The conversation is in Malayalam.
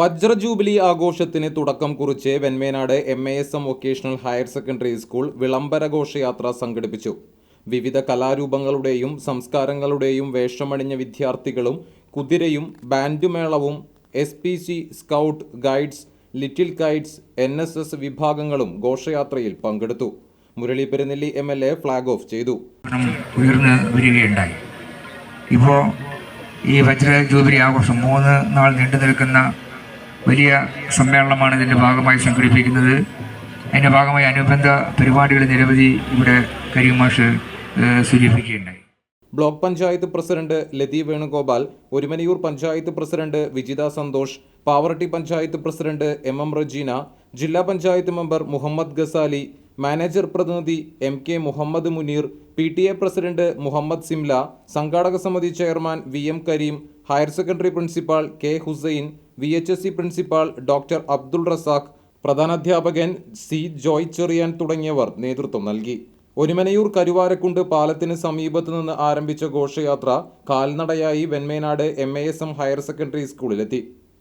വജ്ര ജൂബിലി ആഘോഷത്തിന് തുടക്കം കുറിച്ച് Venmenad M A S M vocational higher secondary school വിളംബര ഘോഷയാത്ര സംഘടിപ്പിച്ചു. വിവിധ കലാരൂപങ്ങളുടെയും സംസ്കാരങ്ങളുടെയും വേഷമണിഞ്ഞ വിദ്യാർത്ഥികളും കുതിരയും ബാൻഡുമേളവും S P C scout guides little guides N S S വിഭാഗങ്ങളും ഘോഷയാത്രയിൽ പങ്കെടുത്തു. Murali Perunnelli M L A flag off ചെയ്തു ഇപ്പോൾ ഈ വജ്ര ജൂബിലി ആഘോഷം മൂന്ന് നാൾ നീണ്ടു നിൽക്കുന്ന വലിയ സമ്മേളനമാണ് ഇതിന്റെ ഭാഗമായി സംഘടിപ്പിക്കുന്നത്. അതിന്റെ ഭാഗമായി അനുബന്ധ പരിപാടികൾ നിരവധി ഇവിടെ കരിമാഷ് സൂചിപ്പിക്കുകയുണ്ടായി. Block panchayat president Lathi Venugopal Orumanayur panchayat president Vijitha Santhosh Pavaratti panchayat president M M Rajeena ജില്ലാ പഞ്ചായത്ത് മെമ്പർ മുഹമ്മദ് ഗസാലി മാനേജർ പ്രതിനിധി M K Muhammad Muneer P T A president Muhammad Simla സംഘാടക സമിതി chairman V M Kareem higher secondary principal K Hussain V H S C principal doctor Abdul Razak പ്രധാനാധ്യാപകൻ C Joy Cherian തുടങ്ങിയവർ നേതൃത്വം നൽകി. ഒരുമനയൂർ കരുവാരക്കുണ്ട് പാലത്തിന് സമീപത്ത് നിന്ന് ആരംഭിച്ച ഘോഷയാത്ര കാൽനടയായി Venmenad M A S M higher secondary സ്കൂളിലെത്തി